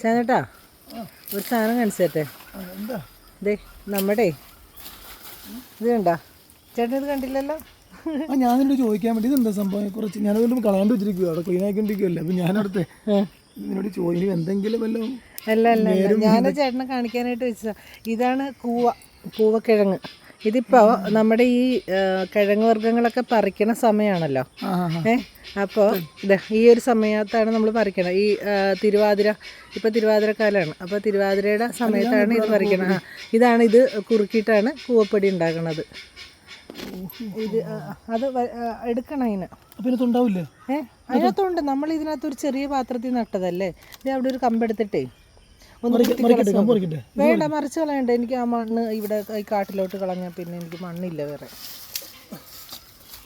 ചേട്ടാ ഒരു സാധനം കാണിച്ചേട്ടെ. ദേ നമ്മുടെ. ഇത് കണ്ടാ? ചേട്ടൻ ഇത് കണ്ടില്ലല്ലോ? ഞാൻ നിന്നോട് ചോദിക്കാൻ വേണ്ടി ഇതെന്താ സംഭവം? കുറച്ച് ഞാൻ ഞാനതുകൊണ്ട് കളയാണ്ട് വെച്ചിരിക്കുവോ. അവിടെ ക്ലീൻ ആക്കിക്കൊണ്ടിരിക്കുവല്ലേ അപ്പം ഞാനവിടുത്തെ നിന്നോട് ചോദിക്കും എന്തെങ്കിലും വല്ലതും അല്ല അല്ല ഞാൻ ചേട്ടനെ കാണിക്കാനായിട്ട് വെച്ചതാ. ഇതാണ് കൂവ കൂവക്കിഴങ്ങ്. ഇതിപ്പോൾ നമ്മുടെ ഈ കിഴങ്ങ് വർഗങ്ങളൊക്കെ പറിക്കണ സമയമാണല്ലോ ഏഹ്. അപ്പോൾ ഈ ഒരു സമയത്താണ് നമ്മൾ പറിക്കണത്. ഈ തിരുവാതിര ഇപ്പൊ തിരുവാതിര അപ്പൊ അപ്പോൾ തിരുവാതിരയുടെ സമയത്താണ് ഇത് പറിക്കണത്. ഇതാണ് ഇത് കുറുക്കിയിട്ടാണ് കൂവപ്പൊടി ഉണ്ടാക്കണത്. ഇത് അത് എടുക്കണം അതിന്. പിന്നെ തുണ്ടാവില്ലേ ഏഹ് അതിനകത്തുണ്ട്. നമ്മൾ ഇതിനകത്ത് ഒരു ചെറിയ പാത്രത്തിൽ നട്ടതല്ലേ? ഇത് അവിടെ ഒരു കമ്പെടുത്തിട്ടേ വേണ്ട മറിച്ച് കളയണ്ട. എനിക്ക് ആ മണ്ണ് ഇവിടെ ഈ കാട്ടിലോട്ട് കളഞ്ഞാൽ പിന്നെ എനിക്ക് മണ്ണില്ല വേറെ.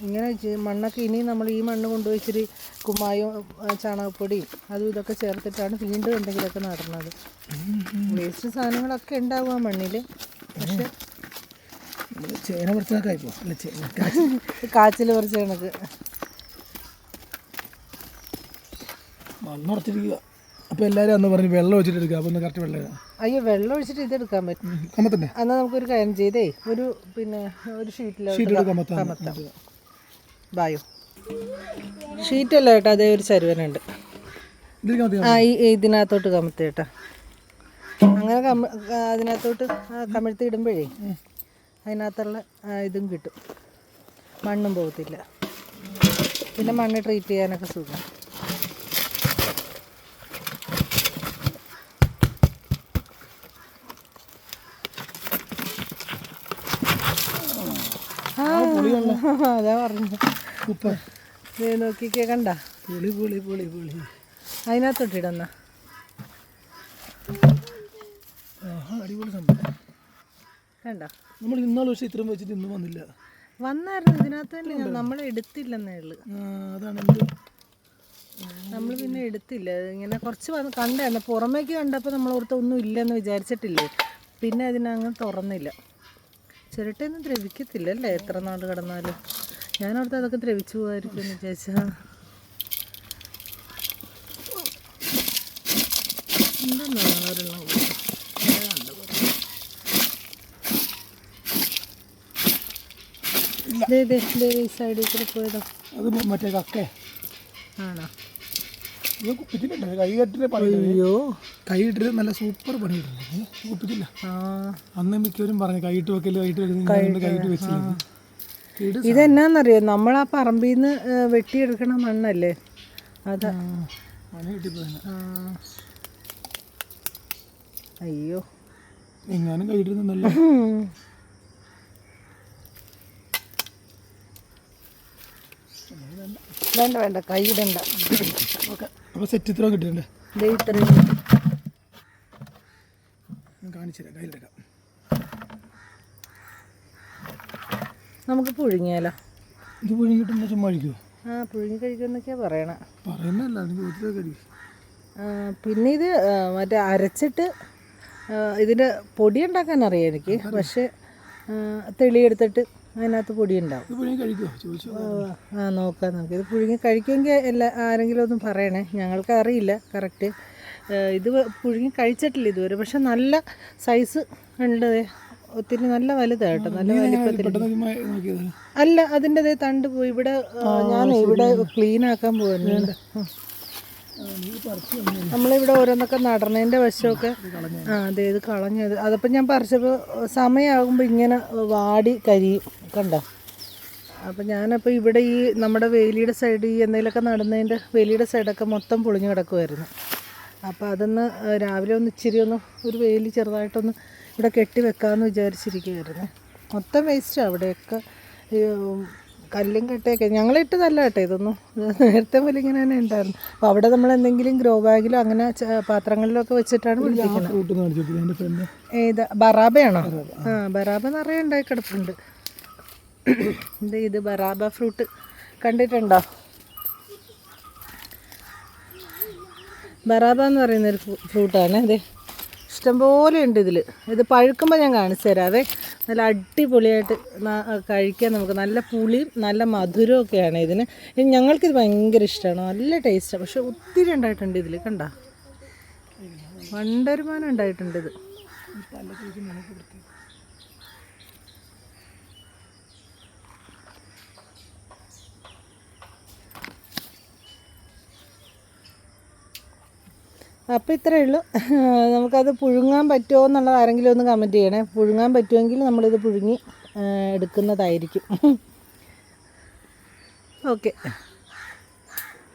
ഇങ്ങനെ മണ്ണൊക്കെ ഇനി നമ്മൾ ഈ മണ്ണ് കൊണ്ടുപോയിച്ചിരി കുമ്മായും ചാണകപ്പൊടിയും അതും ഇതൊക്കെ ചേർത്തിട്ടാണ് വീണ്ടും എന്തെങ്കിലുമൊക്കെ നടുന്നത്. വേസ്റ്റ് സാധനങ്ങളൊക്കെ ഉണ്ടാവും ആ മണ്ണിൽ പക്ഷെ ചേന കാച്ചിൽ കുറച്ച് കണക്ക്. മണ്ണുറച്ചിരിക്കുക അപ്പോൾ എല്ലാവരും അന്ന് പറഞ്ഞ് വെള്ളം ഒഴിച്ചിട്ട് എടുക്കുക അപ്പോൾ ഒന്ന് കറക്റ്റ് വെള്ളം. അയ്യോ വെള്ളം ഒഴിച്ചിട്ട് ഇത് എടുക്കാൻ പറ്റും. കമ്മത്തന്നെ. എന്നാൽ നമുക്കൊരു കാര്യം ചെയ്തേ ഒരു പിന്നെ ഒരു ഷീറ്റിലോട്ട് ഷീറ്റ് കമത്താം ബായോ. ഷീറ്റല്ല കേട്ടോ അതേ ഒരു ചരുവനുണ്ട്. ആ ഈ ഇതിനകത്തോട്ട് കമത്തി കേട്ടോ. അങ്ങനെ കമ അതിനകത്തോട്ട് കമിഴ്ത്തി ഇടുമ്പോഴേ അതിനകത്തുള്ള ഇതും കിട്ടും. മണ്ണും പോകത്തില്ല. പിന്നെ മണ്ണ് ട്രീറ്റ് ചെയ്യാനൊക്കെ സുഖം ആ അതാ പറഞ്ഞു. ഉപ്പ. നോക്കിക്കേ കണ്ട? പുളി പുളി പുളി പുളി. അതിനകത്തോട്ടിടന്ന അടിപൊളി സംഭവം. കണ്ട? നമ്മൾ ഇന്നാൾ പക്ഷേ ഇത്രയും വെച്ചിട്ട് ഇന്നും വന്നില്ല. വന്നായിരുന്നു ഇതിനകത്ത് തന്നെ നമ്മൾ എടുത്തില്ലെന്നേ ഉള്ളു. അതാണ് എന്ത്? നമ്മൾ പിന്നെ എടുത്തില്ല. ഇങ്ങനെ കുറച്ച് വന്ന് കണ്ടായിരുന്നു. പുറമേക്ക് കണ്ടപ്പോൾ നമ്മൾ ഓർത്ത് ഒന്നും ഇല്ലെന്ന് വിചാരിച്ചിട്ടില്ലേ? പിന്നെ അതിനങ്ങ് തുറന്നില്ല. ചിരട്ടയൊന്നും ദ്രവിക്കത്തില്ല അല്ലേ എത്ര നാൾ കിടന്നാലും. ഞാനവിടുത്തെ അതൊക്കെ ദ്രവിച്ചു പോകായിരിക്കും എന്ന് വിചാരിച്ചാ എന്തെന്നാണ് ഒരെണ്ണം ഈ സൈഡിൽ കൂടെ പോയതോ. അത് മറ്റേ കക്കേ. ആണോ? ഇത് പണി അയ്യോ. കൈയിട്ടിട്ട് നല്ല സൂപ്പർ പണി കിട്ടുന്നു കുപ്പിച്ചില്ല അന്ന് മിക്കവരും പറഞ്ഞു കൈയിട്ട് വെക്കൽ കൈയിട്ട് വെക്കുന്നത് കൈയിട്ട് വെച്ചില്ല? ഇതെന്നാന്നറിയോ? നമ്മൾ ആ പറമ്പിൽ നിന്ന് വെട്ടിയെടുക്കണ മണ്ണല്ലേ? അതാ. പണി. അയ്യോ. എങ്ങാനും കൈയിട്ട് നല്ല ഉം. വേണ്ട വേണ്ട കൈയിടണ്ട. ഓക്കെ അപ്പോൾ സെറ്റ് ഇത്ര കിട്ടിയിട്ടുണ്ട്. ഇത്രയും. ഞാൻ കാണിച്ചു തരാം കയ്യിലെടുക്കാം നമുക്ക് പുഴുങ്ങിയാലോ? ഇത് പുഴുങ്ങിയിട്ട് ചുമ്മാ കഴിക്കുമോ ആ പുഴുങ്ങി കഴിക്കുമെന്നൊക്കെയാ പറയണേ. പറയുന്നല്ല പിന്നെ ഇത് മറ്റേ അരച്ചിട്ട് ഇതിന്റെ പൊടി ഉണ്ടാക്കാൻ അറിയാം എനിക്ക്. പക്ഷേ തെളിയെടുത്തിട്ട് അതിനകത്ത് പൊടി ഉണ്ടാവും ആ നോക്കാം നമുക്ക് ഇത് പുഴുങ്ങി കഴിക്കുമെങ്കിൽ എല്ലാ ആരെങ്കിലും ഒന്നും പറയണേ. ഞങ്ങൾക്ക് അറിയില്ല കറക്റ്റ് ഇത് പുഴുങ്ങി കഴിച്ചിട്ടില്ല ഇതുവരെ. പക്ഷെ നല്ല സൈസ് ഉണ്ട്. ഒത്തിരി നല്ല വലുതാണ് കേട്ടോ. നല്ല വലിപ്പത്തിൽ അല്ല അതിന്റെ ദേ തണ്ട് പോയി. ഇവിടെ ഞാൻ ഇവിടെ ക്ലീൻ ആക്കാൻ പോകുന്നുണ്ട് നമ്മളിവിടെ ഓരോന്നൊക്കെ നടണേന്റെ വശമൊക്കെ ആ അതെ ഇത് കളഞ്ഞത്. അതപ്പോൾ ഞാൻ പറിച്ചപ്പോൾ സമയമാകുമ്പോൾ ഇങ്ങനെ വാടി കരിയും. കണ്ടോ? അപ്പം ഞാനപ്പോൾ ഇവിടെ ഈ നമ്മുടെ വേലിയുടെ സൈഡ് ഈ എന്തെങ്കിലുമൊക്കെ നടന്നതിന്റെ വേലിയുടെ സൈഡൊക്കെ മൊത്തം പൊളിഞ്ഞു കിടക്കുമായിരുന്നു അപ്പോൾ അതൊന്ന് രാവിലെ ഒന്ന് ഇച്ചിരി ഒന്ന് ഒരു വേലി ചെറുതായിട്ടൊന്ന് ഇവിടെ കെട്ടി വെക്കാമെന്ന് വിചാരിച്ചിരിക്കുമായിരുന്നു മൊത്തം വേസ്റ്റാണ് അവിടെയൊക്കെ. കല്ലും കട്ടയൊക്കെ. ഞങ്ങളിട്ടതല്ല കേട്ടോ ഇതൊന്നും. നേരത്തെ പോലെ ഇങ്ങനെ തന്നെ ഉണ്ടായിരുന്നു. അപ്പോൾ അവിടെ നമ്മൾ എന്തെങ്കിലും ഗ്രോ ബാഗിലോ അങ്ങനെ പാത്രങ്ങളിലൊക്കെ വെച്ചിട്ടാണ് പിടിപ്പിക്കുന്നത് ഏത്? ബറാബയാണോ ആ ബറാബ നിറയെ ഉണ്ടായി കിടപ്പുണ്ട്. ഇത് ഇത് ബറാബ ഫ്രൂട്ട്. കണ്ടിട്ടുണ്ടോ? ബറാബ എന്ന് പറയുന്നൊരു ഫ്രൂട്ടാണ് ഇത്. ഇഷ്ടംപോലെ ഉണ്ട് ഇതിൽ ഇത് പഴുക്കുമ്പോൾ ഞാൻ കാണിച്ചു തരാവേ. നല്ല അടിപൊളിയായിട്ട് കഴിക്കാൻ നമുക്ക് നല്ല പുളിയും നല്ല മധുരവും ഒക്കെയാണ് ഇതിന്. ഇത് ഞങ്ങൾക്കിത് ഭയങ്കര ഇഷ്ടമാണ്. നല്ല ടേസ്റ്റാണ് പക്ഷെ ഒത്തിരി ഉണ്ടായിട്ടുണ്ട് ഇതിൽ കണ്ട? വണ്ടരുമാനം ഉണ്ടായിട്ടുണ്ട് ഇത് ഈ പല്ലൊക്കെ വെച്ച് നമുക്ക് വൃത്തി അപ്പോൾ ഇത്രയേ ഉള്ളൂ. നമുക്കത് പുഴുങ്ങാൻ പറ്റുമോ എന്നുള്ളത് ആരെങ്കിലും ഒന്ന് കമന്റ് ചെയ്യണേ. പുഴുങ്ങാൻ പറ്റുമെങ്കിൽ നമ്മളിത് പുഴുങ്ങി എടുക്കുന്നതായിരിക്കും. ഓക്കെ